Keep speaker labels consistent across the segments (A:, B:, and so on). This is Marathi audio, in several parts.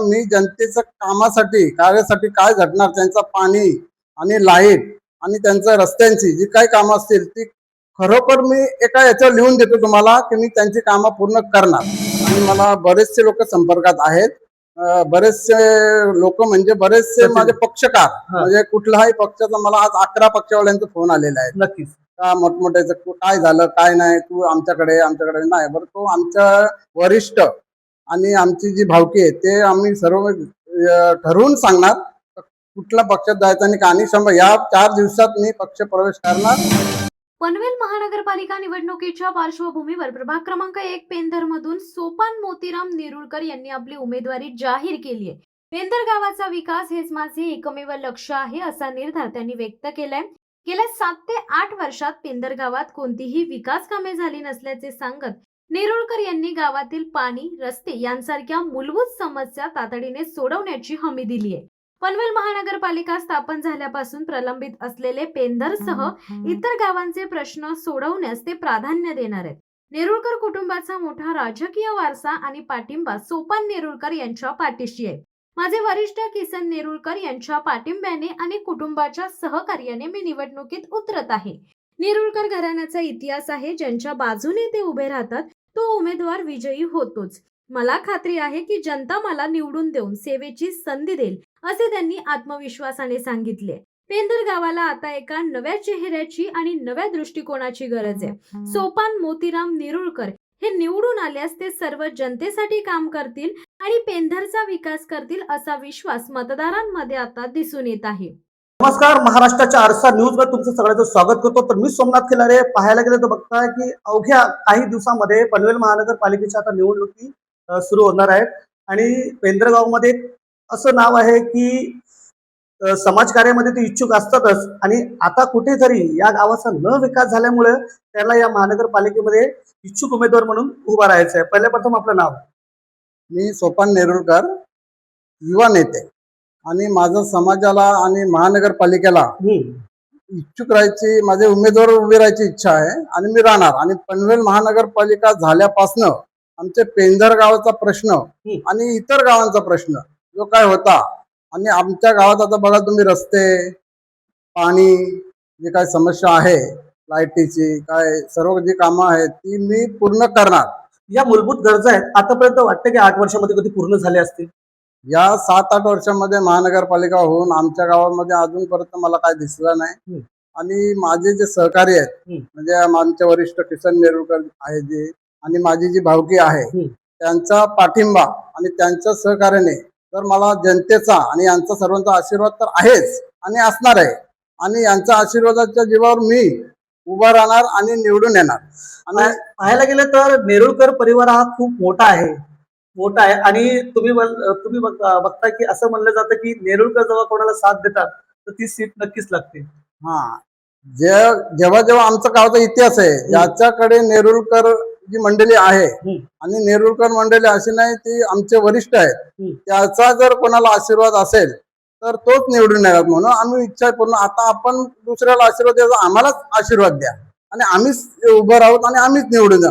A: मी जनतेचं कामासाठी कार्यासाठी काय घडणार? त्यांचं पाणी आणि लाइट आणि त्यांचं रस्त्यांची जी काही कामं असतील ती खरोखर मी एका याच्यावर लिहून देतो तुम्हाला की मी त्यांची कामं पूर्ण करणार. आणि मला बरेचसे लोक संपर्कात आहेत. बरेचसे लोक म्हणजे बरेचसे. माझे पक्षकार. म्हणजे कुठल्याही पक्षाचा मला आज अकरा पक्षवाल्यांचा फोन आलेला आहे.
B: नक्कीच.
A: का मोठमोठ्याचं काय झालं काय नाही तू आमच्याकडे आमच्याकडे नाही. बरं तो आमच्या वरिष्ठ आणि आमची जी भावकी आहे ते आम्ही सर्व ठरवून सांगणार. कुठल्या पक्षात जायचं आणि का शंभर या चार दिवसात मी पक्ष प्रवेश करणार.
C: पनवेल महानगरपालिका निवडणुकीच्या पार्श्वभूमीवर प्रभाग क्रमांक एक पेंधर मधून सोपान मोतीराम नेरुळकर यांनी आपली उमेदवारी जाहीर केली आहे. पेंधर गावाचा विकास हेच माझे एकमेव लक्ष आहे असा निर्धार त्यांनी व्यक्त केलाय. गेल्या सात ते आठ वर्षात पेंधर गावात कोणतीही विकास कामे झाली नसल्याचे सांगत नेरुळकर यांनी गावातील पाणी रस्ते यांसारख्या मूलभूत समस्या तातडीने सोडवण्याची हमी दिली आहे. पनवेल महानगरपालिका स्थापन झाल्यापासून प्रलंबित असलेले पेंधरसह इतर गावांचे प्रश्न सोडवण्यास ते प्राधान्य देणार आहेत. नेरुळकर कुटुंबाचा मोठा राजकीय वारसा आणि पाठिंबा सोपान नेरुळकर यांच्या पाठीशी आहे. माझे वरिष्ठ किसन नेरुळकर यांच्या पाठिंब्याने आणि कुटुंबाच्या सहकार्याने मी निवडणुकीत उतरत आहे. नेरुळकर घराण्याचा इतिहास आहे. ज्यांच्या बाजूने ते उभे राहतात तो उमेदवार विजयी होतोच. मला खात्री आहे की जनता मला निवडून देऊन सेवेची संधी देईल असे त्यांनी आत्मविश्वासाने सांगितले. पेंदर गावाला आता एका नव्या चेहऱ्याची आणि नव्या दृष्टिकोनाची गरज आहे. सोपान मोतीराम नेरुळकर हे निवडून आल्यास ते सर्व जनतेसाठी काम करतील आणि पेंधरचा विकास करतील असा विश्वास मतदारांमध्ये आता दिसून येत आहे.
B: नमस्कार महाराष्ट्राच्या आरसा न्यूजमध्ये तुमचं सगळ्यांचं स्वागत करतो. तर मी सोमनाथ खिलारे पाहायला गेलं तर बघताय की अवघ्या काही दिवसामध्ये पनवेल महानगरपालिकेच्या आता निवडणुकी सुरू होणार आहेत. आणि पेंद्रगावमध्ये असं नाव आहे की समाज समाजकार्यामध्ये ते इच्छुक असतातच. आणि आता कुठेतरी या गावाचा न विकास झाल्यामुळे त्याला या महानगरपालिकेमध्ये इच्छुक उमेदवार म्हणून उभा राहायचं आहे पहिल्या प्रथम आपलं नाव.
A: मी सोपान नेरुळकर युवा नेते. आणि माझं समाजाला आणि महानगरपालिकेला. इच्छुक राहायची माझे उमेदवार उभे राहायची इच्छा आहे आणि मी राहणार. आणि पनवेल महानगरपालिका झाल्यापासनं आमचे पेंधर गावाचा प्रश्न आणि इतर गावांचा प्रश्न जो काय होता. आणि आमच्या गावात आता बघा तुम्ही रस्ते पाणी जे काय समस्या आहे लाईटीची काय सर्व जी कामं आहेत ती मी पूर्ण करणार.
B: या मूलभूत गरजा आहेत. आतापर्यंत वाटतं की आठ वर्षामध्ये कधी पूर्ण झाले असतील?
A: या सात आठ वर्षामध्ये महानगरपालिका होऊन आमच्या गावामध्ये अजूनपर्यंत मला काय दिसलं नाही. आणि माझे जे सहकारी आहेत. म्हणजे आमचे वरिष्ठ किसन नेरुळकर आहे जे आणि माझी जी भावकी आहे. त्यांचा पाठिंबा आणि त्यांच्या सहकार्याने तर मला जनतेचा आणि यांचा सर्वांचा आशीर्वाद तर आहेच आणि असणार आहे आणि यांच्या आशीर्वादाच्या जीवावर मी उभा राहणार आणि निवडून येणार आणि
B: पाहायला गेलं तर नेरुळकर परिवार हा खूप मोठा आहे मोठा आहे. आणि तुम्ही तुम्ही बघ- बघता की असं म्हणलं जातं की नेरुळकर जेव्हा कोणाला साथ देतात तर ती सीट नक्कीच लागते.
A: हा. जे जेव्हा जेव्हा आमचा गावचा इतिहास आहे. ज्याच्याकडे नेरुळकर जी मंडळी आहे. आणि नेरुळकर मंडळी अशी नाही ती आमचे वरिष्ठ आहेत. त्याचा जर कोणाला आशीर्वाद असेल तर तोच निवडून येणार म्हणून आम्ही इच्छा पूर्ण आता आपण दुसऱ्याला आशीर्वाद द्यायचा आम्हालाच आशीर्वाद द्या. आणि आम्हीच उभं राहूत आणि आम्हीच निवडून जा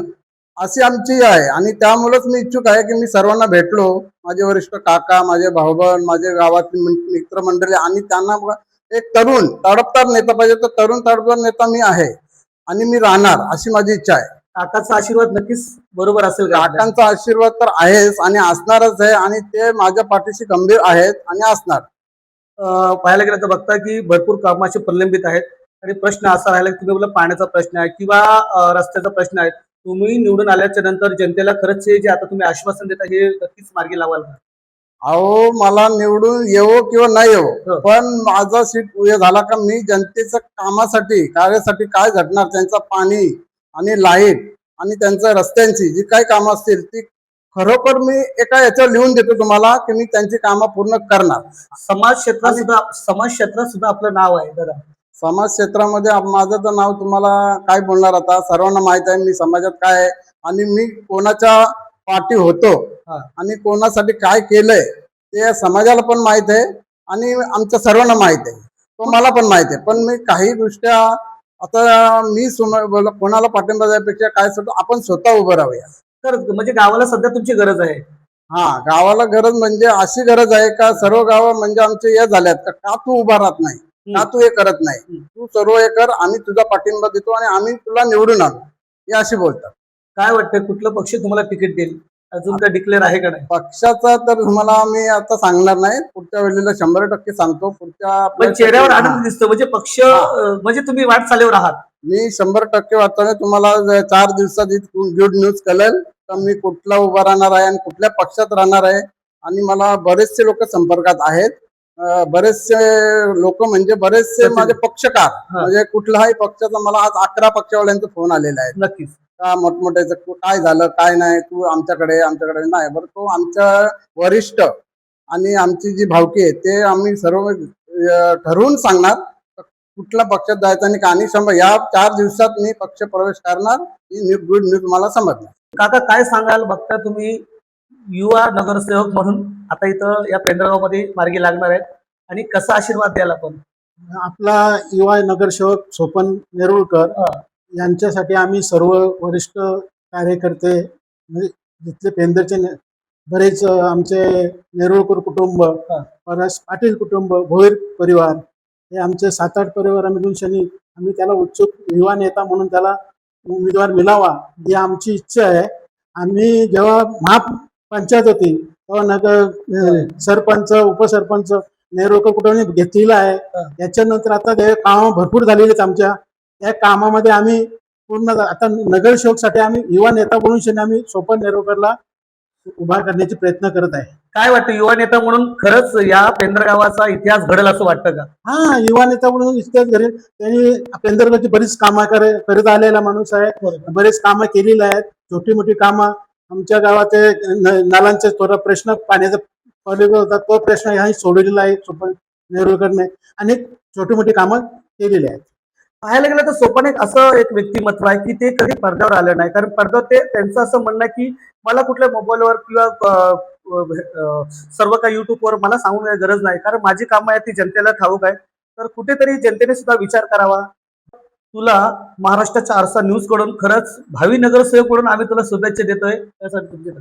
A: अशी आमची आहे. आणि त्यामुळेच मी इच्छुक आहे की मी सर्वांना भेटलो. माझे वरिष्ठ काका माझे भाऊबंद माझे गावातील मित्र- मित्रमंडळी आणि त्यांना एक तरुण तडपदार नेता पाहिजे तर तरुण तडपदार नेता मी आहे. आणि मी राहणार अशी माझी इच्छा आहे.
B: काकाचा आशीर्वाद नक्कीच बरोबर असेल?
A: काकांचा आशीर्वाद तर आहेच आणि असणारच आहे आणि ते माझ्या पाठीशी गंभीर आहेत आणि असणार.
B: पाहायला गेलं तर बघता की भरपूर कामाचे प्रलंबित आहेत. आणि प्रश्न असा राहिला की तुम्ही बोला पाण्याचा प्रश्न आहे किंवा रस्त्याचा प्रश्न आहे. तुम्ही निवडून आल्याच्यानंतर जनतेला खरंच हे जे आता तुम्ही आश्वासन देता हे नक्कीच मार्गी लावाल का?
A: अहो मला निवडून येवो किंवा नाही
B: हो.
A: येवो पण माझा सीट हे झाला का मी जनतेचं कामासाठी कार्यासाठी काय घडणार त्यांचं पाणी आणि लाइट आणि त्यांचं रस्त्यांची जी काही कामं असतील ती खरोखर मी एका याच्यावर लिहून देतो तुम्हाला की मी त्यांची कामं पूर्ण करणार
B: समाज क्षेत्रात सुद्धा समाज क्षेत्रात सुद्धा आपलं नाव आहे दादा
A: समाज क्षेत्रामध्ये माझं तर नाव तुम्हाला काय बोलणार आता? सर्वांना माहीत आहे मी समाजात काय आहे आणि मी कोणाच्या पाठी होतो. आणि कोणासाठी काय केलंय ते समाजाला पण माहीत आहे आणि आमच्या सर्वांना माहीत आहे. तो मला पण माहीत आहे. पण मी काही गोष्टी आता मी कोणाला पाठिंबा द्यापेक्षा काय सुद्धा आपण स्वतः उभं राहूया.
B: खरंच म्हणजे गावाला सध्या तुमची गरज आहे.
A: हा गावाला गरज म्हणजे अशी गरज आहे का सर्व गाव म्हणजे आमचे हे झाल्यात का तू उभा राहत नाही? का तू हे करत नाही. तू सर्व हे कर आम्ही तुझा पाठिंबा देतो आणि आम्ही तुला निवडून आणू. हे अशी बोलतात.
B: काय वाटतं कुठलं पक्ष तुम्हाला तिकीट देईल? अजून काय डिक्लेअर आहे का नाही?
A: पक्षाचा तर तुम्हाला मी आता सांगणार नाही. पुढच्या वेळेला शंभर टक्के सांगतो. पुढच्या
B: पण चेहऱ्यावर. आनंद दिसतो. म्हणजे पक्ष म्हणजे तुम्ही वाटचालीवर आहात.
A: मी शंभर टक्के वाटतो तुम्हाला चार दिवसात गुड न्यूज कळेल. तर मी कुठला उभा राहणार आहे आणि कुठल्या पक्षात राहणार आहे आणि मला बरेचसे लोक संपर्कात आहेत. बरेचसे लोक म्हणजे बरेचसे. माझे पक्षकार. म्हणजे कुठल्याही पक्षाचा मला आज अकरा पक्षवाल्यांचा फोन आलेला आहे.
B: नक्कीच.
A: का मोठमोठ्याचं काय झालं काय नाही तू आमच्याकडे आमच्याकडे नाही बरं तो आमच्या वरिष्ठ आणि आमची जी भावकी आहे ते आम्ही सर्व ठरवून सांगणार कुठल्या पक्षात जायचं आणि का आणि शंभर या चार दिवसात मी पक्ष प्रवेश करणार ही गुड न्यूज मला समजणार.
B: काका काय सांगाल? बघता तुम्ही युवा नगरसेवक म्हणून आता इथं या पेंढरगावमध्ये मार्गी लागणार आहेत आणि कसा आशीर्वाद द्याल आपण
D: आपला युवा नगरसेवक सोपन नेरुळकर. यांच्यासाठी आम्ही सर्व वरिष्ठ कार्यकर्ते म्हणजे जिथले पेंदरचे बरेच आमचे नेरुळकर कुटुंब. परस पाटील कुटुंब भोईर परिवार हे आमचे सात आठ परिवार मिळून शनी आम्ही त्याला उत्सुक युवा नेता म्हणून त्याला उमेदवार मिळावा ही आमची इच्छा आहे आम्ही जेव्हा महापंचायत होती. तेव्हा सरपंच उपसरपंच नेरुळकर कुटुंबाने घेतलेला आहे.
B: हा.
D: याच्यानंतर आता ते काम भरपूर झालेले आहेत आमच्या. त्या कामामध्ये आम्ही पूर्ण आता नगरसेवकसाठी आम्ही युवा नेता म्हणून आम्ही सोपन नेरुळकरला उभा करण्याचे प्रयत्न करत आहे.
B: काय वाटतं युवा नेता म्हणून खरंच या पेंढरगावाचा इतिहास घडेल असं वाटतं का?
D: हा युवा नेता म्हणून इतक्याच घरी त्यांनी पेंदरगडची बरीच कामं करे- करत आलेला माणूस आहे. बरेच कामं केलेली आहेत. छोटी मोठी कामं आमच्या गावात नालांचे थोडा प्रश्न पाण्याचा पॉलिबल होता तो प्रश्न ह्या सोडवलेला आहे सोपन नेहरूकडने आणि छोटी मोठी कामं केलेली आहेत.
B: पाहायला गेलं तर सोपन एक असं एक व्यक्तिमत्व आहे की ते कधी पडद्यावर आलं नाही. कारण पडद्यावर ते त्यांचं असं म्हणणं आहे की मला कुठल्या मोबाईलवर किंवा सर्व काही युट्यूबवर मला सांगून गरज नाही. कारण माझी कामं आहेत ती जनतेला ठाऊक आहे. तर कुठेतरी जनतेने सुद्धा विचार करावा. तुला महाराष्ट्राच्या आरसा न्यूजकडून खरंच भावी नगरसेवक म्हणून आम्ही तुला शुभेच्छा देतोय. त्यासाठी तुमचे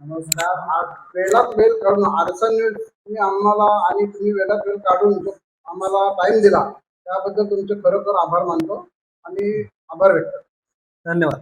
A: नमस्कार. आज वेळात वेळ काढून आरसन न्यूज तुम्ही आम्हाला आणि तुम्ही वेळात वेळ काढून आम्हाला टाइम दिला. त्याबद्दल तुमचे खरोखर आभार मानतो आणि आभार व्यक्त.
B: धन्यवाद.